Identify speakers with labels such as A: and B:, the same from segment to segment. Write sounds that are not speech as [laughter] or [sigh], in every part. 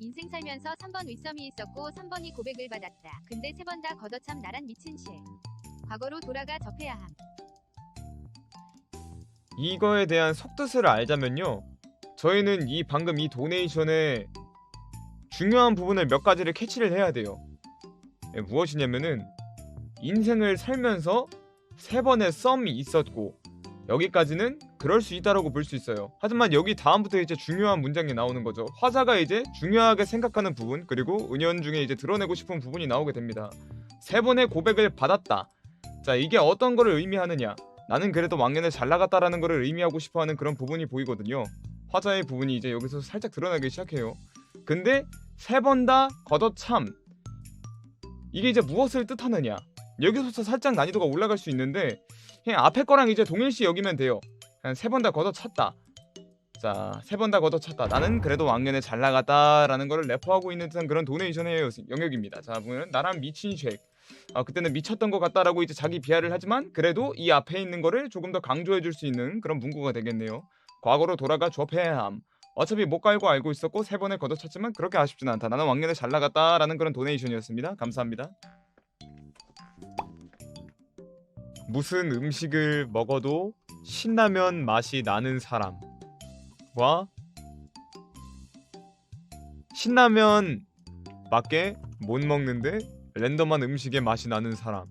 A: 인생 살면서 3번 윗섬이 있었고 3번이 고백을 받았다. 근데 세 번 다 걷어참 나란 미친 실. 과거로 돌아가 접해야 함.
B: 이거에 대한 속뜻을 알자면요. 저희는 이 방금 이 도네이션의 중요한 부분을 몇 가지를 캐치를 해야 돼요. 예, 무엇이냐면은 인생을 살면서 세 번의 썸이 있었고 여기까지는 그럴 수 있다라고 볼 수 있어요. 하지만 여기 다음부터 이제 중요한 문장이 나오는 거죠. 화자가 이제 중요하게 생각하는 부분 그리고 은연 중에 이제 드러내고 싶은 부분이 나오게 됩니다. 세 번의 고백을 받았다. 자 이게 어떤 거를 의미하느냐? 나는 그래도 왕년에 잘 나갔다라는 거를 의미하고 싶어하는 그런 부분이 보이거든요. 화자의 부분이 이제 여기서 살짝 드러나기 시작해요. 근데 세 번 다 걷어참 이게 이제 무엇을 뜻하느냐? 여기서부터 살짝 난이도가 올라갈 수 있는데 그냥 앞에 거랑 이제 동일시 여기면 돼요. 그냥 세 번 다 걷어 찼다. 자, 세 번 다 걷어 찼다. 나는 그래도 왕년에 잘 나갔다 라는 거를 래퍼하고 있는 듯한 그런 도네이션의 영역입니다. 자, 보면 나랑 미친 쉑. 아, 그때는 미쳤던 것 같다라고 이제 자기 비하를 하지만 그래도 이 앞에 있는 거를 조금 더 강조해 줄 수 있는 그런 문구가 되겠네요. 과거로 돌아가 좁해야 함. 어차피 못 갈고 알고 있었고 세 번에 걷어찼지만 그렇게 아쉽진 않다. 나는 왕년에 잘 나갔다라는 그런 도네이션이었습니다. 감사합니다. 무슨 음식을 먹어도 신라면 맛이 나는 사람과 신라면 맞게 못 먹는데 랜덤한 음식의 맛이 나는 사람.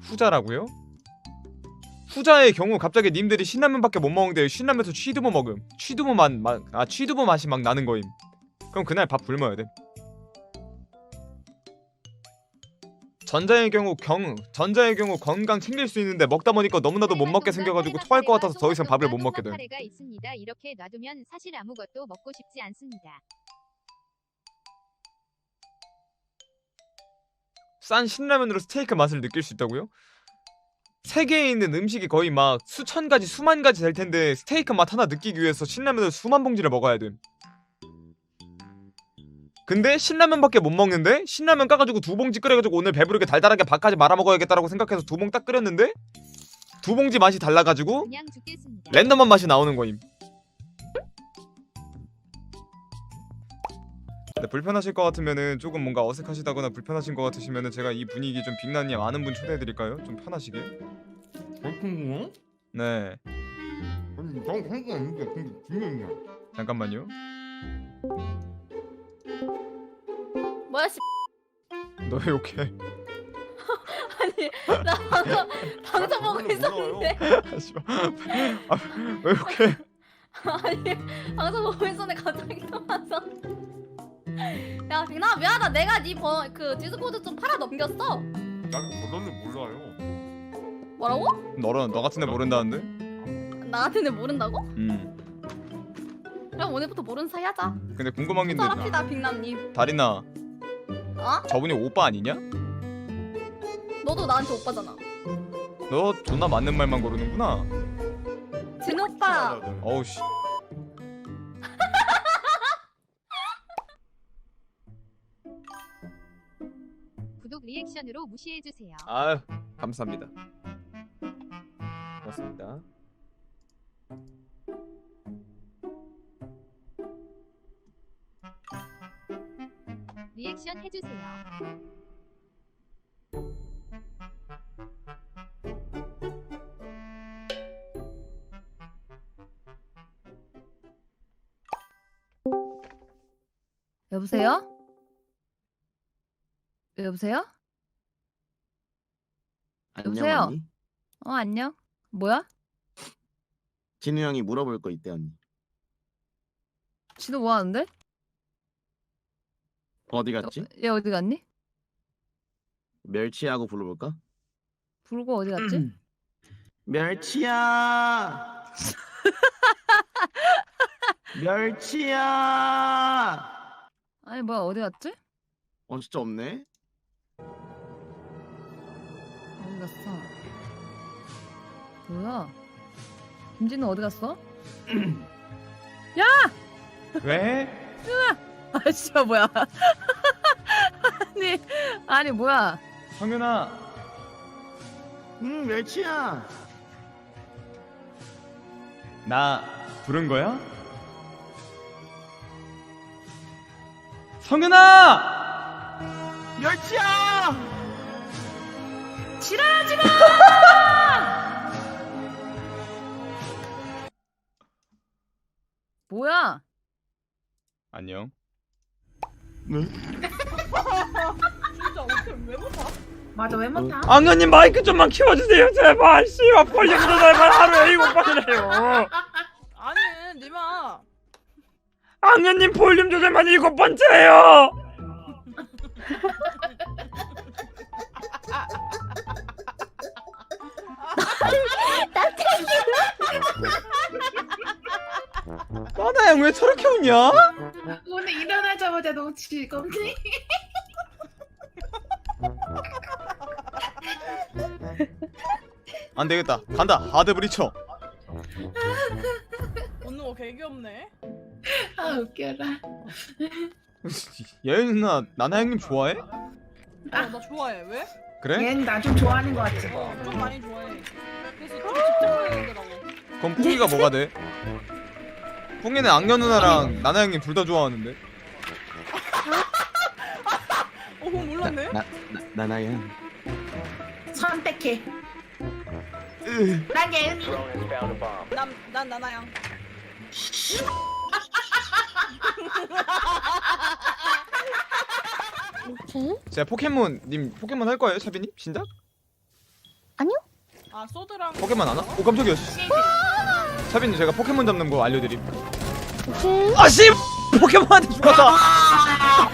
B: 후자라고요? 후자의 경우 갑자기 님들이 신라면밖에 못 먹는데 신라면에서 취두부 먹음. 취두부 맛, 맛, 아 취두부 맛이 막 나는 거임. 그럼 그날 밥 굶어야 돼. 전자의 경우 경 전자의 경우 건강 챙길 수 있는데 먹다 보니까 너무나도 못 먹게 생겨가지고 토할 것 같아서 더 이상 밥을 못 먹게 됨.
A: 사례가 있습니다. 이렇게 놔두면 사실 아무것도 먹고 싶지 않습니다.
B: 싼 신라면으로 스테이크 맛을 느낄 수 있다고요? 세계에 있는 음식이 거의 막 수천 가지, 수만 가지 될 텐데 스테이크 맛 하나 느끼기 위해서 신라면을 수만 봉지를 먹어야 돼. 근데 신라면밖에 못 먹는데 신라면 까가지고 두 봉지 끓여가지고 오늘 배부르게 달달하게 밥까지 말아 먹어야겠다라고 생각해서 두 봉 딱 끓였는데 두 봉지 맛이 달라가지고
A: 그냥 죽겠습니다.
B: 랜덤한 맛이 나오는 거임. 근데 불편하실 것 같으면은 조금 뭔가 어색하시다거나 불편하신 것 같으시면은 제가 이 분위기 좀 빅나님 아는 분 초대해드릴까요? 좀 편하시게.
C: 그렇군요.
B: 네,
C: 아니 난 한거 아닌데 근데 분명이야.
B: 잠깐만요.
D: 뭐야 씨 [laughs]
B: 너 왜 욕해?
D: 아니 나 방금 방송 보고
C: 몰라요.
D: 있었는데
B: 아, 씨발. 아, 왜 욕해?
D: 아니 방송 보고 있었는데 갑자기 나와서 야 빅나 미안하다 내가 네그 디스코드 좀 팔아 넘겼어
C: 난 그거는 몰라요.
D: 뭐라고?
B: 너는 너 같은 애 모른다는데?
D: 나 같은 애 모른다고?
B: 음.
D: 그럼 오늘부터 모르는 사이 하자
B: 근데 궁금한 게 있는데
D: 쌀합시다 빅남님
B: 다리나
D: 어?
B: 저분이 오빠 아니냐?
D: 너도 나한테 오빠잖아
B: 너 존나 맞는 말만 고르는구나.
D: 진 오빠
B: 어우 씨. [laughs]
A: 구독 리액션으로 무시해 주세요.
B: 아유 감사합니다. 고맙습니다.
A: 리액션 해주세요.
E: 여보세요? 여보세요? 여보세요?
F: 안녕 언니.
E: 어 안녕. 뭐야?
F: 진우 형이 물어볼 거 있대 언니.
E: 진우 뭐 하는데?
F: 어디 갔지?
E: 얘 어디 갔니?
F: 멸치하고 불러볼까?
E: 부르고 어디 갔지?
F: 멸치야. [laughs] 멸치야.
E: 아니 뭐야 어디 갔지?
F: 어 진짜 없네.
E: 어디 갔어? 뭐야? 김진우 어디 갔어? [clears throat]
B: 왜?
E: 아 [laughs] 진짜 뭐야? [laughs] 아니 아니 뭐야?
B: 성윤아
F: 응 멸치야.
B: 나 부른 거야? 성윤아!
F: 멸치야.
E: 지랄하지 마! [laughs] 뭐야?
B: 안녕.
E: 맞아 왜 못하?
B: 악녀님 마이크 좀만 키워주세요. 제발 씨발 볼륨 조절만 하루에 일곱 번이래요.
G: 아니 니마.
B: 악녀님 볼륨 조절만 일곱 번째예요. 나나양 왜 저렇게 웃냐?
H: 오늘 일어나 자마자 너무 즐겁네. [laughs]
B: 안 되겠다 간다 하드 브리처
G: 오늘 거 개귀엽네
H: 아 웃겨라. [laughs]
B: 예은 누나 나나 형님 좋아해?
G: 아, 나 좋아해 왜?
B: 그래?
H: 얘는 나 좀 좋아하는 것 같지.
G: 어, 좀 많이 좋아해 그래서 좀 집착하게 되더라고
B: 그럼 뿡이가 뭐가 돼? 뿡이는 악녀 누나랑 나나 형님 둘 다 좋아하는데
G: 어 그거 몰랐네?
F: 나, 나 나 나야.
H: 선택해. 난 예은이.
G: 난, 난 나나양
B: 제가 포켓몬 님 포켓몬 할 거예요 차비님? 진짜?
G: 아 소드랑
B: 포켓몬 안 와? 오 깜짝이야 씨. 차비님 제가 포켓몬 잡는 거 알려드림 아씨 포켓몬한테 죽었다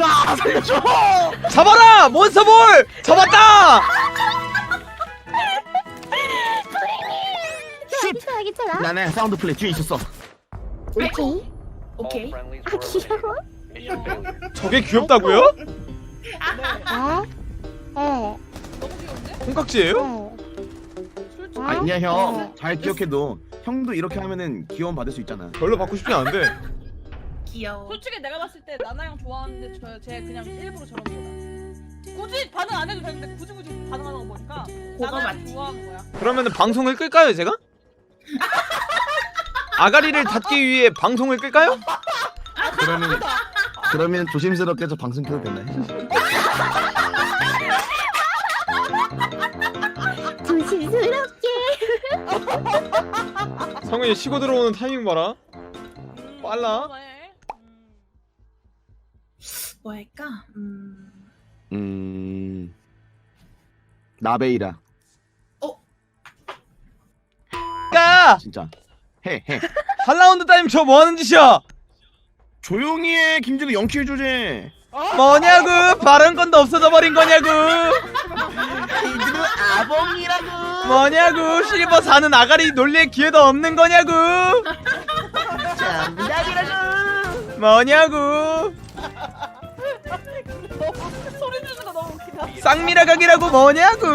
F: 야 살려줘.
B: 잡아라 몬스터볼 잡았다
I: 괜찮아 괜찮아
F: 나나야 사운드 플레이 뒤에 있었어.
I: 오케이
H: 오케이.
I: 아 귀여워
B: 저게 귀엽다고요?
I: 아? 네
G: 너무 귀여운데?
B: 콩깍지예요?
G: 솔직히
F: 아니야 형. 잘 기억해도 형도 이렇게 하면은 귀여움 받을 수 있잖아.
B: 별로 받고 싶지 않은데
H: 귀여워.
G: 솔직히 내가 봤을 때 나나양 좋아하는데 저쟤 그냥 일부러 저런 거다 굳이 반응 안 해도 되는데 굳이 굳이 반응하는 거 보니까
H: 그거
G: 나나양
H: 맞지.
G: 좋아하는 거야
B: 그러면은 방송을 끌까요 제가? [laughs] 아가리를 닫기 위해 방송을 끌까요?
F: 그러면 그러면 조심스럽게 저 방송 켜도 되나요? [laughs]
I: 조심스럽게
B: 성현이 쉬고 들어오는 타이밍 봐라
G: 음,
B: 빨라.
G: 좋아해.
H: 뭐 할까? 음.
F: 음. 나베이라
B: 까!
F: 진짜 해 해. [laughs]
B: 한 라운드 따임 저 뭐하는 짓이야
F: 조용히 해 김진우 영킬 주제.
B: 뭐냐고 발언권도 없어져 버린 거냐고
F: 김진우 아봉이라고.
B: 뭐냐고 실버 사는 아가리 놀릴 기회도 없는 거냐고
F: 장작이라고.
B: 뭐냐고 쌍미라 각이라고 뭐냐고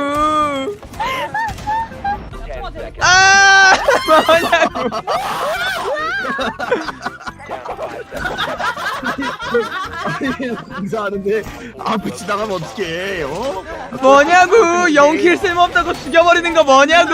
G: 되게
B: 아 뭐냐고
F: 인사하는데 앞에 지나가면 어떡해? 어?
B: 뭐냐고 영킬 쓸모없다고 죽여버리는 거 뭐냐고